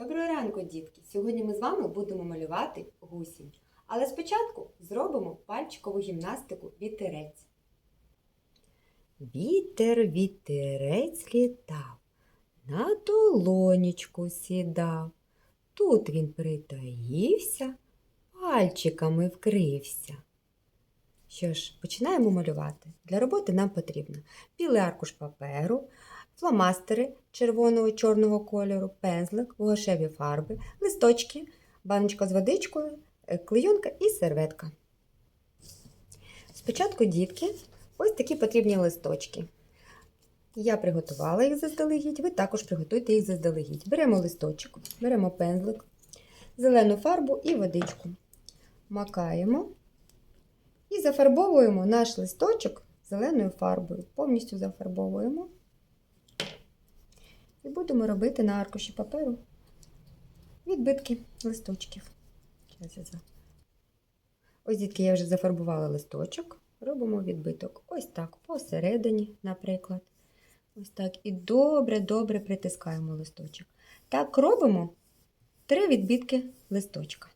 Доброго ранку, дітки! Сьогодні ми з вами будемо малювати гусінь. Але спочатку зробимо пальчикову гімнастику вітерець. Вітер, вітерець літав, на долонечку сідав. Тут він притаївся, пальчиками вкрився. Що ж, починаємо малювати. Для роботи нам потрібно білий аркуш паперу, фломастери червоного чорного кольору, пензлик, гуашеві фарби, листочки, баночка з водичкою, е, клейонка і серветка. Спочатку, дітки, ось такі потрібні листочки. Я приготувала їх заздалегідь, ви також приготуйте їх заздалегідь. Беремо листочок, беремо пензлик, зелену фарбу і водичку. Макаємо і зафарбовуємо наш листочок зеленою фарбою. Повністю зафарбовуємо. І будемо робити на аркуші паперу відбитки листочків. Ось, дітки, я вже зафарбувала листочок. Робимо відбиток. Ось так, посередині, наприклад. Ось так. І добре-добре притискаємо листочок. Так робимо три відбитки листочка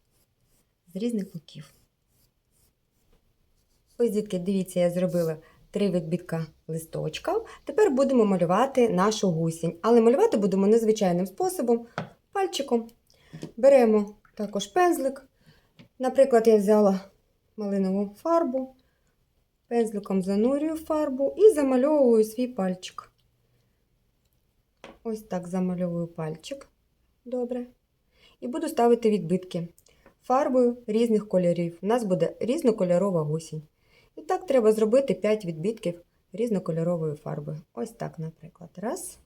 з різних боків. Ось, дітки, дивіться, я зробила три відбитка листочка. Тепер будемо малювати нашу гусінь. Але малювати будемо незвичайним способом, пальчиком. Беремо також пензлик. Наприклад, я взяла малинову фарбу, пензликом занурюю фарбу і замальовую свій пальчик. Ось так замальовую пальчик. Добре. І буду ставити відбитки фарбою різних кольорів. У нас буде різнокольорова гусінь. І так треба зробити 5 відбитків різнокольоровою фарбою. Ось так, наприклад. Раз.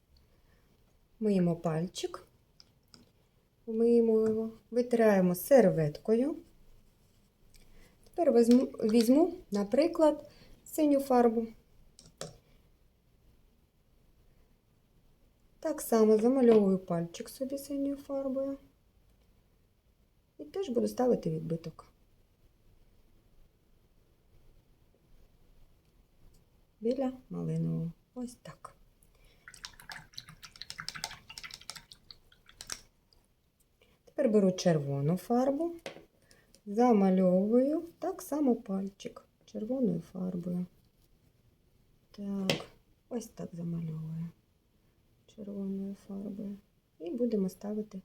Миємо пальчик. Миємо його, витираємо серветкою. Тепер візьму, візьму, наприклад, синю фарбу. Так само замальовую пальчик собі синьою фарбою. І теж буду ставити відбиток. Біля малинового. Ось так. Тепер беру червону фарбу, замальовую так само пальчик червоною фарбою. Так, ось так замальовую червоною фарбою. І будемо ставити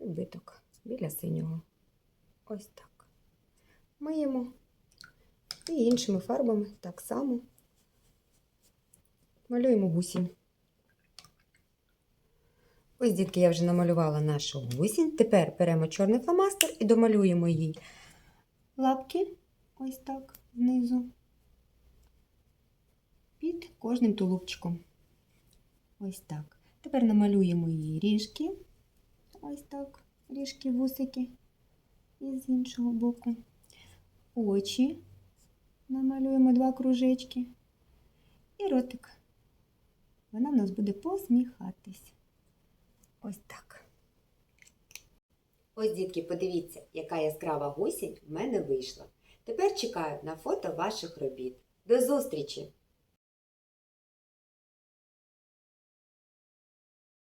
відбиток біля синього. Ось так. Миємо і іншими фарбами так само малюємо гусінь. Ось, дітки, я вже намалювала нашу гусінь. Тепер беремо чорний фломастер і домалюємо їй лапки, ось так, знизу, під кожним тулубчиком. Ось так. Тепер намалюємо її ріжки, ось так, ріжки, вусики, і з іншого боку. Очі намалюємо два кружечки і ротик. Вона в нас буде посміхатись. Ось так. Ось, дітки, подивіться, яка яскрава гусінь в мене вийшла. Тепер чекаю на фото ваших робіт. До зустрічі!